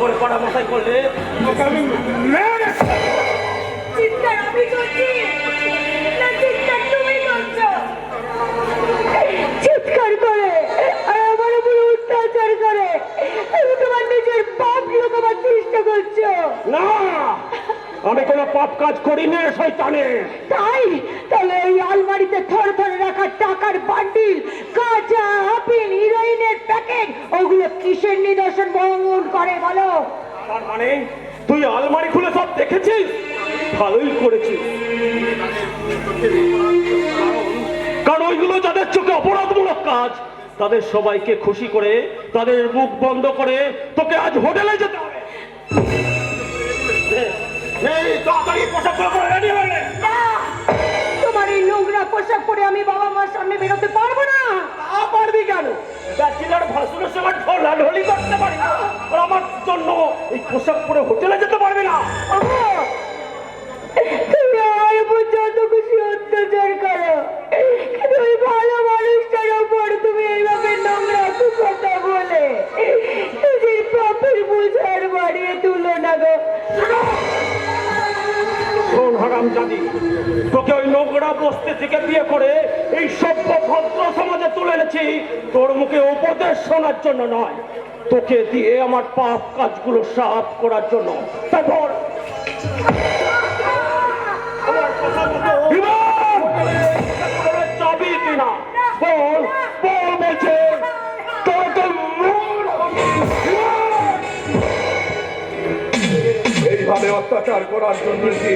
করে মাথায় করলে? তোকে আমি মেরে চিৎকার আমি করছি না চিৎকার তুমি করছ। চিৎকার করে আর আমার উপরে অত্যাচার করে। তুমি তোমার নিজের পাপ লুকাবার চেষ্টা করছ। না আমি কোনো পাপ কাজ করিনি রে শয়তানে। তাই? তাহলে এই কিসের নিদর্শন বহন করে বলো? তার মানে তুই আলমারি খুলে সব দেখেছিস? ভালোই করেছিস। কারণ ওইগুলো যাদের চোখে অপরাধমূলক কাজ তাদের সবাইকে খুশি করে তাদের মুখ বন্ধ করে তোকে আজ হোটেলে যেতে হবে! তোমার এই নোংরা পোশাক পরে আমি বাবা মার সামনে বেরোতে পারব না তা পারবি কেন ব্যাচেলার ভাসুরের সময় ঢোলাঢলি করতে পারি না আমার জন্য এই পোশাক পরে হোটেলে যেতে পারবি না! তুমি যত খুশি অত্যাচার করো, কিন্তু ভালো মানুষটার উপর তুমি এইভাবে নোংরা কথা বলে নিজের পাপের বোঝার বাড়িয়ে তুলো না গো তোকে ওই নোংরা বস্তি থেকে বিয়ে করে এই সভ্য ভদ্র সমাজে তুলে এনেছি। তোর মুখে উপদেশ শোনার জন্য নয়। তোকে দিয়ে আমার পাপ কাজগুলো সাফ করার জন্য। যাবি কিনা বল বল বলছে তোকে এইভাবে অত্যাচার করার জন্য কি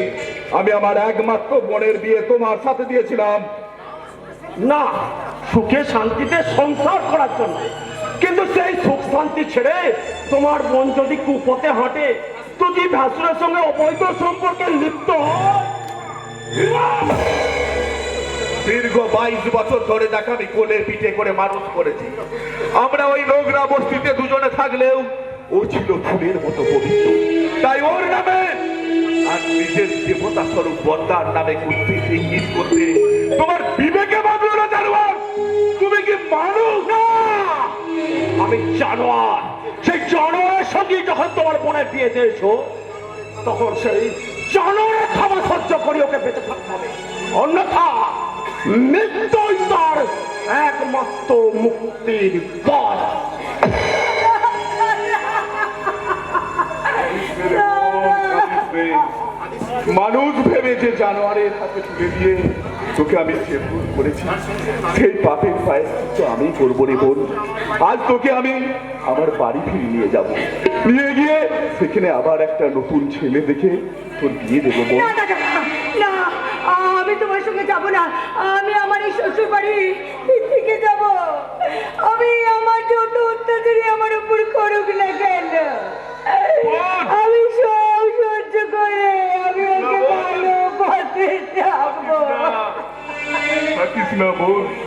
আমি আমার একমাত্র বোনের বিয়ে তোমার সাথে দিয়েছিলাম। না, সুখে শান্তিতে সংসার করার জন্য। কিন্তু সেই সুখ শান্তি ছেড়ে তোমার বোন যদি কুপথে হাঁটে যদি ভাসুরের সঙ্গে অবৈধ সম্পর্কে লিপ্ত দীর্ঘ বাইশ বছর ধরে তাকে আমি কোলের পিঠে করে মানুষ করেছি। আমরা ওই নোংরা বস্তিতে দুজনে থাকলেও ও ছিল ফুলের মতো পবিত্র। তাই ওর নামে আর নিজের দেবতা স্বরূপ বন্দার নামে করতে ইঙ্গিত করতে। তোমার বিবেকে না তুমি কি মানুষ? না! আমি জানোয়ার। সেই জানোয়ারের সঙ্গে যখন তোমার বিয়ে দিয়েছ তখন সেই জানোয়ারের খাবার সহ্য করে ওকে বেঁচে থাকতে হবে। অন্যথা মৃত্যুই তার একমাত্র মুক্তির পথ। মানুষ ভেবে যে জানোয়ারের হাতে তুলে দিয়ে তোকে আমি ভুল করেছি। সেই পাপের পায়ে তো আমি করব রে বোন। আজ তোকে আমি আমার বাড়ি ফিরে নিয়ে যাব। নিয়ে গিয়ে সেখানে আবার একটা নতুন ছেলে দেখে তোর বিয়ে দেবো বোন। না আমি তোমার সঙ্গে যাব না। আমি আমার এই শ্বশুর বাড়ি থেকে যাব। আমি আমার যত অত্যাচারী আমার উপর করুক না কেন। Melbourne.